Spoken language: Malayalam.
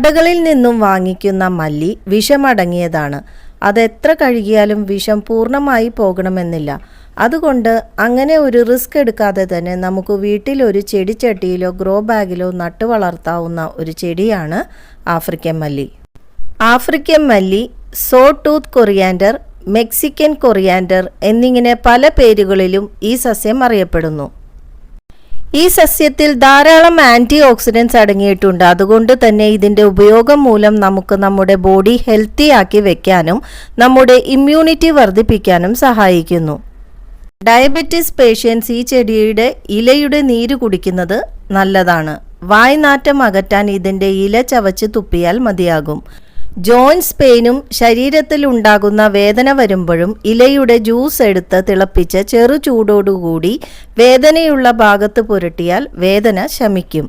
കടകളിൽ നിന്നും വാങ്ങിക്കുന്ന മല്ലി വിഷമടങ്ങിയതാണ്. അതെത്ര കഴുകിയാലും വിഷം പൂർണമായി പോകണമെന്നില്ല. അതുകൊണ്ട് അങ്ങനെ ഒരു റിസ്ക് എടുക്കാതെ തന്നെ നമുക്ക് വീട്ടിൽ ഒരു ചെടിച്ചട്ടിയിലോ ഗ്രോ ബാഗിലോ നട്ടു വളർത്താവുന്ന ഒരു ചെടിയാണ് ആഫ്രിക്കൻ മല്ലി. ആഫ്രിക്കൻ മല്ലി saw tooth coriander Mexican coriander എന്നിങ്ങനെ പല പേരുകളിലും ഈ സസ്യം അറിയപ്പെടുന്നു. ഈ സസ്യത്തിൽ ധാരാളം ആന്റി ഓക്സിഡൻസ് അടങ്ങിയിട്ടുണ്ട്. അതുകൊണ്ട് തന്നെ ഇതിന്റെ ഉപയോഗം മൂലം നമുക്ക് നമ്മുടെ ബോഡി ഹെൽത്തി ആക്കി വെക്കാനും നമ്മുടെ ഇമ്മ്യൂണിറ്റി വർദ്ധിപ്പിക്കാനും സഹായിക്കുന്നു. ഡയബറ്റിസ് പേഷ്യൻസ് ഈ ചെടിയുടെ ഇലയുടെ നീര് കുടിക്കുന്നത് നല്ലതാണ്. വായ്നാറ്റം അകറ്റാൻ ഇതിന്റെ ഇല ചവച്ച് തുപ്പിയാൽ മതിയാകും. ജോയിൻസ് പെയിനും ശരീരത്തിൽ ഉണ്ടാകുന്ന വേദന വരുമ്പോഴും ഇലയുടെ ജ്യൂസ് എടുത്ത് തിളപ്പിച്ച് ചെറു ചൂടോടുകൂടി വേദനയുള്ള ഭാഗത്ത് പുരട്ടിയാൽ വേദന ശമിക്കും.